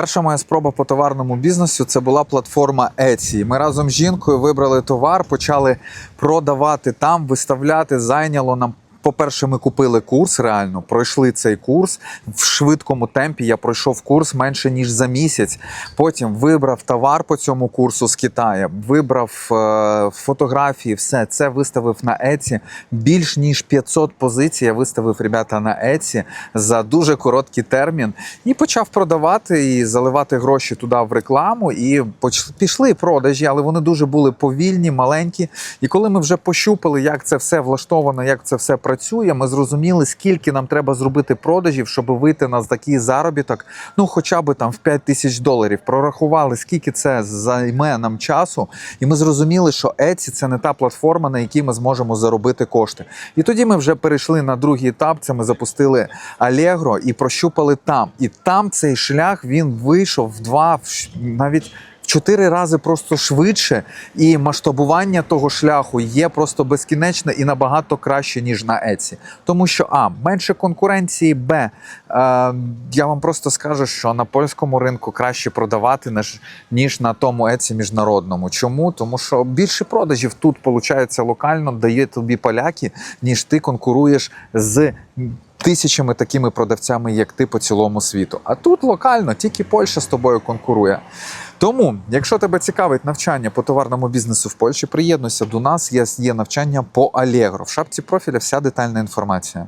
Перша моя спроба по товарному бізнесу це була платформа Etsy. Ми разом з жінкою вибрали товар, почали продавати там, виставляти. Зайняло нам. По-перше, ми купили курс реально, пройшли цей курс в швидкому темпі. Я пройшов курс менше ніж за місяць. Потім вибрав товар по цьому курсу з Китаю, вибрав е, фотографії, все це виставив на Etsy. Більш ніж 500 позицій я виставив ребята на Etsy за дуже короткий термін і почав продавати і заливати гроші туди в рекламу. І пішли продажі, але вони дуже були повільні, маленькі. І коли ми вже пощупали, як це все влаштовано, як це все працює, ми зрозуміли, скільки нам треба зробити продажів, щоб вийти на такий заробіток, ну хоча б там в 5 тисяч доларів. Прорахували, скільки це займе нам часу, і ми зрозуміли, що Etsy – це не та платформа, на якій ми зможемо заробити кошти. І тоді ми вже перейшли на другий етап. Це ми запустили Allegro і прощупали там. І там цей шлях він вийшов в два, навіть. Чотири рази просто швидше, і масштабування того шляху є просто безкінечне і набагато краще ніж на Etsy. Тому що а менше конкуренції, б е, я вам просто скажу, що на польському ринку краще продавати ніж, на тому Etsy міжнародному. Чому? Тому що більше продажів тут виходить локально, дає тобі поляки, ніж ти конкуруєш з. Тисячами такими продавцями, як ти по цілому світу. А тут локально тільки Польща з тобою конкурує. Тому, якщо тебе цікавить навчання по товарному бізнесу в Польщі, приєднуйся до нас. Є, навчання по Allegro. В шапці профіля вся детальна інформація.